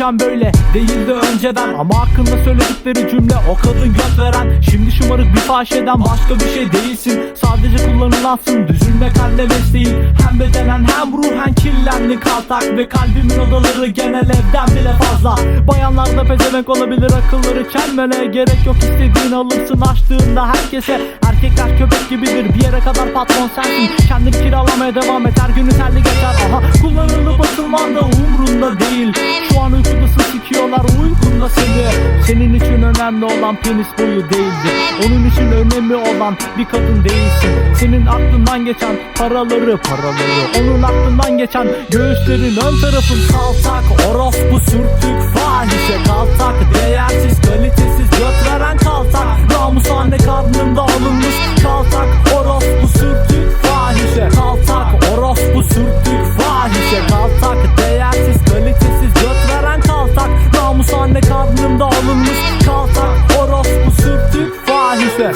düşüncem böyle değildi önceden. Ama hakkında söyledikleri cümle o kadın göt veren. Şimdi şımarık bir fahişeden başka bir şey değilsin. Sadece kullanılansın düzülmek halde mesleğin. Hem bedenen hem ruhen kirlendi kaltak Ve kalbimin odaları genel evden bile fazla. Bayanlar da pezevenk olabilir akılları kelmele Gerek yok istediğini alırsın açtığında herkese Erkekler köpek gibidir. Bir yere kadar patron sensin. Kendini kiralamaya devam et. Her günü terli geçer. Aha kullanılıp atılman da umrunda değil. Şu an uykudasın sikiyorlar uykunda seni. Senin için önemli olan penis boyu değildir. Onun için önemli olan bir kadın değilsin. Senin aklından geçen paraları paraları. Onun aklından geçen göğüslerin ön tarafın kaltak. Orospu sürtük fahişe kaltak. Değersiz kalitesiz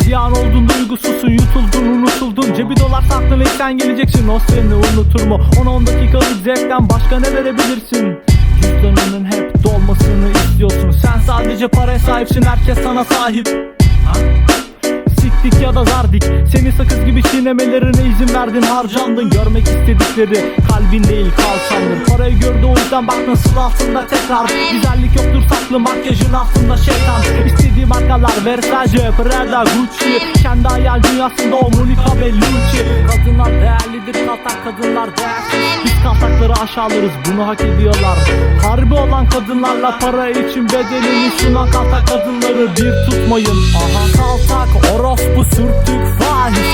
Ziyan oldun duygusuzsun yutuldun unutuldun. Cebi dolar saklın ilk sen geleceksin. O seni unutur mu? 10-10 dakikalık zevkten başka ne verebilirsin? Cüzdanının hep dolmasını istiyorsun. Sen sadece paraya sahipsin herkes sana sahip. Ha? Siktik ya da zardik. Seni sakız gibi çiğnemelerine izin verdin harcandın. Görmek istedikleri kalbin değil kalçandır. Parayı gördü o yüzden bak nasıl altında tekrar. Güzellik yoktur saklı makyajın altında şeytan. İstediği markalar Versace, Prada, Gucci. Kendi hayal dünyasında o Monica Bellucci. Kadınlar değerlidir kaltak kadınlar değersiz Biz kaltakları aşağılarız bunu hak ediyorlar. Harbi olan kadınlarla para için bedenini sunan kaltak kadınları bir tutmayın. Aha kaltak orospu sürtük fahişe kaltak